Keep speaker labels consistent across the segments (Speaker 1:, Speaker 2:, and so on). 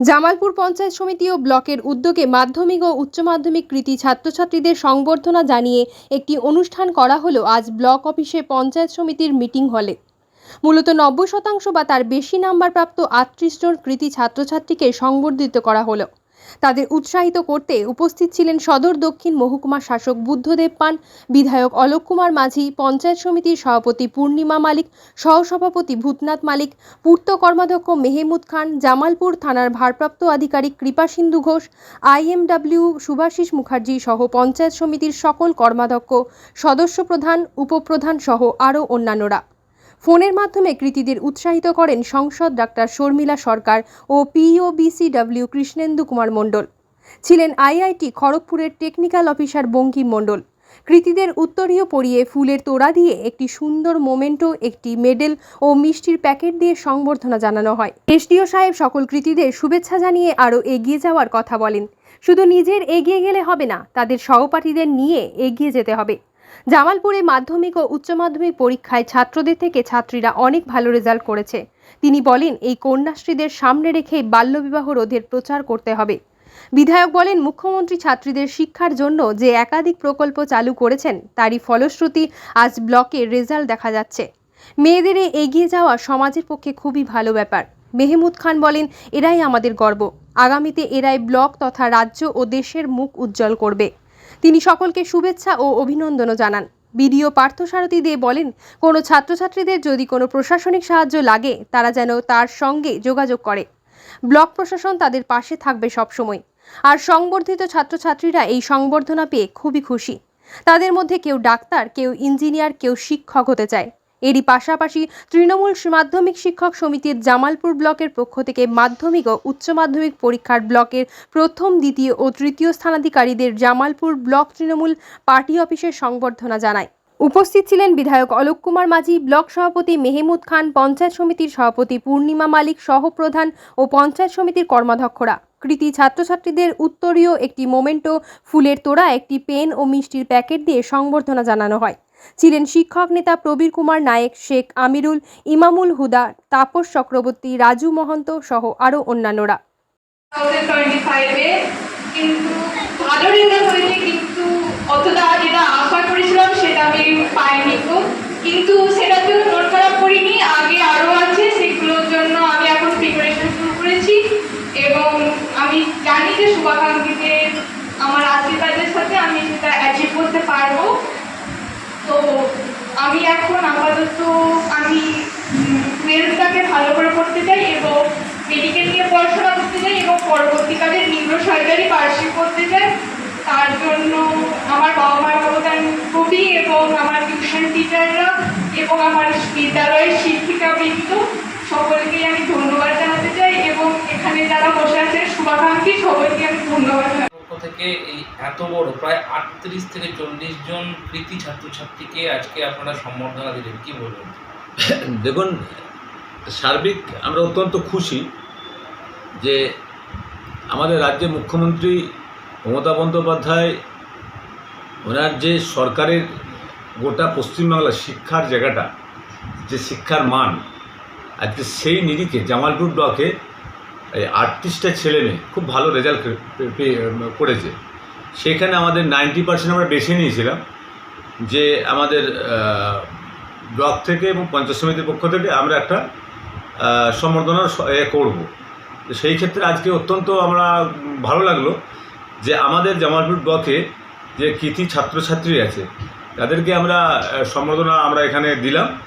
Speaker 1: জামালপুর পঞ্চায়েত সমিতি ও ব্লকের উদ্যোগে মাধ্যমিক ও উচ্চ মাধ্যমিক কৃতি ছাত্রছাত্রীদের সংবর্ধনা জানিয়ে একটি অনুষ্ঠান করা হলো আজ ব্লক অফিসে পঞ্চায়েত সমিতির মিটিং হলে। মূলত নব্বই শতাংশ বা তার বেশি নাম্বার প্রাপ্ত আটত্রিশ জন কৃতি ছাত্রছাত্রীকে সংবর্ধিত করা হলো। তাদের উৎসাহিত করতে উপস্থিত ছিলেন সদর দক্ষিণ মহকুমা শাসক বুদ্ধদেব পান, বিধায়ক অলোক কুমার মাঝি, পঞ্চায়েত সমিতির সভাপতি পূর্ণিমা মালিক, সহসভাপতি ভূতনাথ মালিক, পূর্ত কর্মাধ্যক্ষ মেহমুদ খান, জামালপুর থানার ভারপ্রাপ্ত আধিকারিক কৃপাসিন্ধু ঘোষ, আইএমডব্লিউ সুভাষিস মুখার্জি সহ পঞ্চায়েত সমিতির সকল কর্মাধ্যক্ষ সদস্য প্রধান উপপ্রধান সহ আরও অন্যান্যরা। ফোনের মাধ্যমে কৃতীদের উৎসাহিত করেন সংসদ ডাক্তার শর্মিলা সরকার ও পিওবিসিডব্লিউ কৃষ্ণেন্দু কুমার মণ্ডল। ছিলেন আইআইটি খড়গপুরের টেকনিক্যাল অফিসার বঙ্কিম মণ্ডল। কৃতীদের উত্তরীয় পরিয়ে ফুলের তোড়া দিয়ে একটি সুন্দর মোমেন্টো, একটি মেডেল ও মিষ্টির প্যাকেট দিয়ে সংবর্ধনা জানানো হয়। এসডিও সাহেব সকল কৃতীদের শুভেচ্ছা জানিয়ে আরও এগিয়ে যাওয়ার কথা বলেন। শুধু নিজের এগিয়ে গেলে হবে না, তাদের সহপাঠীদের নিয়ে এগিয়ে যেতে হবে। জামালপুরে মাধ্যমিক ও উচ্চ মাধ্যমিক পরীক্ষায় ছাত্রদের থেকে ছাত্রীরা অনেক ভালো রেজাল্ট করেছে। তিনি বলেন, এই কন্যাশ্রীদের সামনে রেখে বাল্যবিবাহ রোধের প্রচার করতে হবে। বিধায়ক বলেন, মুখ্যমন্ত্রী ছাত্রীদের শিক্ষার জন্য যে একাধিক প্রকল্প চালু করেছেন, তারই ফলশ্রুতি আজ ব্লকে রেজাল্ট দেখা যাচ্ছে। মেয়েদের এগিয়ে যাওয়া সমাজের পক্ষে খুবই ভালো ব্যাপার। মেহমুদ খান বলেন, এরাই আমাদের গর্ব। আগামীতে এরাই ব্লক তথা রাজ্য ও দেশের মুখ উজ্জ্বল করবে। তিনি সকলকে শুভেচ্ছা ও অভিনন্দনও জানান। বিডিও পার্থসারথী দিয়ে বলেন, কোনো ছাত্রছাত্রীদের যদি কোনো প্রশাসনিক সাহায্য লাগে, তারা যেন তার সঙ্গে যোগাযোগ করে। ব্লক প্রশাসন তাদের পাশে থাকবে সবসময়। আর সংবর্ধিত ছাত্রছাত্রীরা এই সংবর্ধনা পেয়ে খুবই খুশি। তাদের মধ্যে কেউ ডাক্তার, কেউ ইঞ্জিনিয়ার, কেউ শিক্ষক হতে চায়। এরই পাশাপাশি তৃণমূল মাধ্যমিক শিক্ষক সমিতির জামালপুর ব্লকের পক্ষ থেকে মাধ্যমিক ও উচ্চ মাধ্যমিক পরীক্ষার ব্লকের প্রথম, দ্বিতীয় ও তৃতীয় স্থানাধিকারীদের জামালপুর ব্লক তৃণমূল পার্টি অফিসের সংবর্ধনা জানায়। উপস্থিত ছিলেন বিধায়ক অলোক কুমার মাঝি, ব্লক সভাপতি মেহমুদ খান, পঞ্চায়েত সমিতির সভাপতি পূর্ণিমা মালিক, সহপ্রধান ও পঞ্চায়েত সমিতির কর্মাধ্যক্ষরা। কৃতি ছাত্রছাত্রীদের উত্তরীয় একটি মোমেন্টো, ফুলের তোড়া, একটি পেন ও মিষ্টির প্যাকেট দিয়ে সংবর্ধনা জানানো হয়। ছিলেন শিক্ষক নেতা প্রবীর কুমার নায়েক, শেখ আমিরুল, ইমামুল হুদা, তাপস চক্রবর্তী, রাজু মহন্ত সহ আরও অন্যান্যরা।
Speaker 2: কিন্তু সেটার জন্য মন খারাপ করিনি, আগে আরও আছে, সেগুলোর জন্য আমি এখন প্রিপারেশন শুরু করেছি। এবং আমি জানি যে শুভাকাঙ্ক্ষীদের আমার আশীর্বাদের সাথে আমি সেটা অ্যাচিভ করতে পারব। আমি এখন আপাতত আমি টুয়েলভটাকে ভালো করে করতে চাই এবং মেডিকেল নিয়ে পড়াশোনা করতে চাই এবং পরবর্তীকালে নিম্ন সরকারি বার্ষিক করতে চাই। তার জন্য আমার বাবা মার অবদান খুবই এবং আমার টিউশন টিচাররা এবং আমার বিদ্যালয়ের শিক্ষিকা শিক্ষিকাবৃন্দ সকলকেই আমি ধন্যবাদ জানাতে চাই এবং এখানে যারা বসে আছেন শুভাকাঙ্ক্ষী, সবাইকে আমি ধন্যবাদ
Speaker 3: থেকে এই এত বড়, প্রায় আটত্রিশ থেকে চল্লিশ জন কৃতি ছাত্রছাত্রীকে আজকে আপনারা সম্বর্ধনা দিলেন, কি বলবেন?
Speaker 4: দেখুন, সার্বিক আমরা অত্যন্ত খুশি যে আমাদের রাজ্যের মুখ্যমন্ত্রী মমতা বন্দ্যোপাধ্যায়, ওনার যে সরকারের গোটা পশ্চিমবাংলার শিক্ষার জায়গাটা, যে শিক্ষার মান, আজকে সেই নিরিখে জামালপুর ব্লকে এই আটত্রিশটা ছেলে মেয়ে খুব ভালো রেজাল্ট করেছে। সেখানে আমাদের নাইনটি পার্সেন্ট আমরা বেছে নিয়েছিলাম যে আমাদের ব্লক থেকে এবং পঞ্চায়েত সমিতির পক্ষ থেকে আমরা একটা আহ, সম্বর্ধনার স- এ করব। সেই ক্ষেত্রে আজকে অত্যন্ত আমরা ভালো লাগল যে আমাদের জামালপুর ব্লকে যে কৃতি ছাত্রছাত্রী আছে তাদেরকে আমরা সম্বর্ধনা আমরা এখানে দিলাম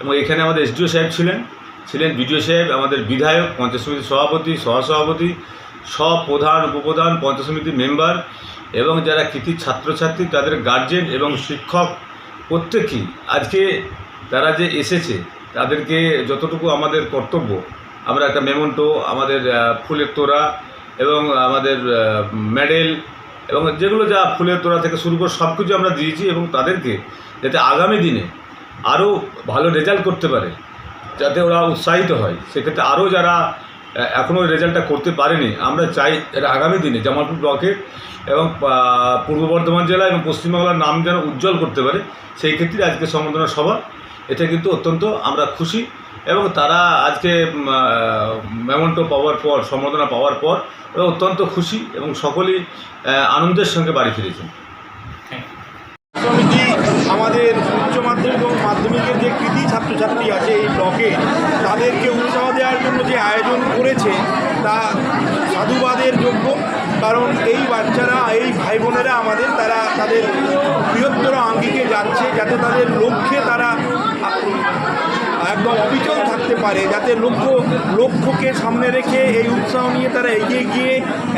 Speaker 4: এবং এখানে আমাদের এসডিও সাহেব ছিলেন। ছিলেন বিডিও সাহেব, আমাদের বিধায়ক, পঞ্চায়েত সমিতির সভাপতি, সহসভাপতি প্রধান উপপ্রধান, পঞ্চায়েত সমিতির মেম্বার এবং যারা কৃতি ছাত্রছাত্রী, তাদের গার্জেন এবং শিক্ষক প্রত্যেকেই আজকে তারা যে এসেছে, তাদেরকে যতটুকু আমাদের কর্তব্য, আমরা একটা মেমন্টো আমাদের ফুলের তোড়া এবং আমাদের মেডেল এবং যেগুলো যা ফুলের তোড়া থেকে শুরু করে সব কিছু আমরা দিয়েছি এবং তাদেরকে যাতে আগামী দিনে আরও ভালো রেজাল্ট করতে পারে। যাতে ওরা উৎসাহিত হয়। সেক্ষেত্রে আরও যারা এখনও রেজাল্টটা করতে পারেনি আমরা চাই এটা আগামী দিনে জামালপুর ব্লকে এবং পূর্ব বর্ধমান জেলা এবং পশ্চিমবাংলার নাম যেন উজ্জ্বল করতে পারে সেই ক্ষেত্রে আজকে সম্বর্ধনা সভা। এটা কিন্তু অত্যন্ত আমরা খুশি এবং তারা আজকে মেমন্টো পাওয়ার পর সম্বর্ধনা পাওয়ার পর ওরা অত্যন্ত খুশি এবং সকলেই আনন্দের সঙ্গে বাড়ি ফিরেছেন
Speaker 3: থ্যাংক ইউ
Speaker 5: সমিতি আমাদের উচ্চ মাধ্যমিক এবং মাধ্যমিকের যে কৃতি ছাত্রছাত্রী আছে এই ব্লকে, তাদেরকে উৎসাহ দেওয়ার জন্য যে আয়োজন করেছে, তা সাধুবাদের যোগ্য। কারণ এই বাচ্চারা, এই ভাই বোনেরা আমাদের, তারা তাদের বৃহত্তর আঙ্গিকে যাচ্ছে, যাতে তাদের লক্ষ্যে তারা একদম অবিচল থাকতে পারে, যাতে লক্ষ্য, লক্ষ্যকে সামনে রেখে এই উৎসাহ নিয়ে তারা এগিয়ে গিয়ে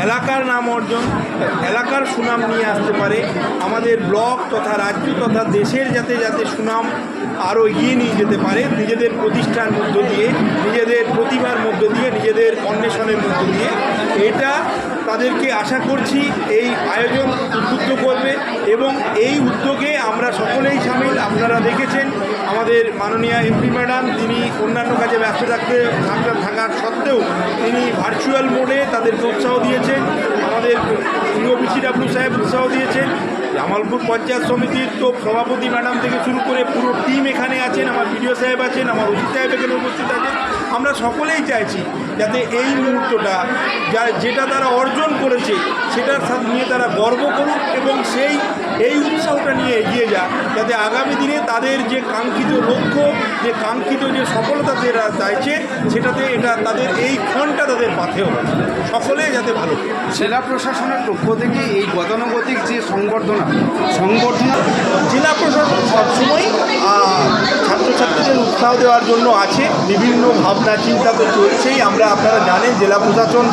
Speaker 5: এলাকার নাম অর্জন, এলাকার সুনাম নিয়ে আসতে পারে। আমাদের ব্লক তথা রাজ্য তথা দেশের যাতে যাতে সুনাম আরও এগিয়ে নিয়ে যেতে পারে, নিজেদের প্রতিষ্ঠার মধ্য দিয়ে, নিজেদের প্রতিভার মধ্য দিয়ে, নিজেদের অন্বেষণের মধ্য দিয়ে। এটা তাদেরকে আশা করছি এই আয়োজন উদ্বুদ্ধ করবে এবং এই উদ্যোগে আমরা সকলেই সামিল। আপনারা দেখেছেন আমাদের মাননীয় এমপি ম্যাডাম, তিনি অন্যান্য কাজে ব্যস্ত থাকতে থাকা- থাকার সত্ত্বেও তিনি ভার্চুয়াল মোডে তাদেরকে উৎসাহ দিয়েছেন। আমাদের ইউপিসিডাব্লিউ সাহেব উৎসাহ দিয়েছেন। জামালপুর পঞ্চায়েত সমিতির তো সভাপতি ম্যাডাম থেকে শুরু করে পুরো টিম এখানে আছেন। আমার বিডিও সাহেব আছেন, আমার ওসি সাহেব এখানে উপস্থিত আছেন। আমরা সকলেই চাইছি যাতে এই মুহূর্তটা যা যেটা তারা অর্জন করেছে সেটার সাথে নিয়ে তারা গর্ব করুক এবং সেই এই উৎসাহটা নিয়ে এগিয়ে যাক যাতে আগামী দিনে তাদের যে কাঙ্ক্ষিত লক্ষ্য যে কাঙ্ক্ষিত যে সফলতা তারা চাইছে সেটাতে এটা তাদের এই ক্ষণটা তাদের পাথেও সকলে যাতে ভালো
Speaker 6: জেলা প্রশাসনের পক্ষ থেকে এই গতানুগতিক যে সংবর্ধনা সংবর্ধনা
Speaker 5: জেলা প্রশাসন সবসময় ছাত্রছাত্রীদের উৎসাহ দেওয়ার জন্য আছে বিভিন্ন ভাবনা চিন্তা তো চলছেই। আমরা আপনারা জানেন, জেলা প্রশাসন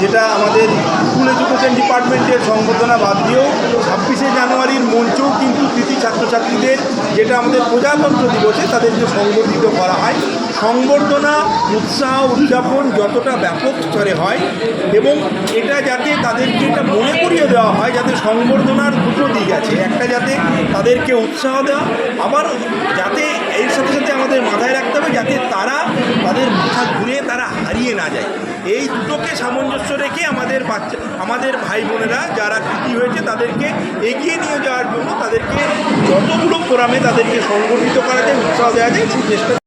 Speaker 5: যেটা আমাদের স্কুল এডুকেশন ডিপার্টমেন্টের সংবর্ধনা বাদ দিয়েও ছাব্বিশে জানুয়ারির মঞ্চেও কিন্তু কৃতি ছাত্রছাত্রীদের, যেটা আমাদের প্রজাতন্ত্র দিবসে তাদেরকে সংবর্ধিত করা হয়। সংবর্ধনা, উৎসাহ, উদযাপন যতটা ব্যাপক স্তরে হয় এবং এটা যাতে তাদেরকে এটা মনে করিয়ে দেওয়া হয় যাতে সংবর্ধনার দুটো দিক আছে। একটা যাতে তাদেরকে উৎসাহ দেওয়া, আবার যাতে এর সাথে সাথে আমাদের মাথায় রাখতে হবে যাতে তারা তাদের মাথা ঘুরে তারা হারিয়ে না যায়। এই দুটোকে সামঞ্জস্য রেখে আমাদের বাচ্চা, আমাদের ভাই বোনেরা যারা কৃতি হয়েছে তাদেরকে এগিয়ে নিয়ে যাওয়ার জন্য তাদেরকে যতগুলো ফোরামে তাদেরকে সংগঠিত করা যায়, উৎসাহ দেওয়া যায়, সেই চেষ্টা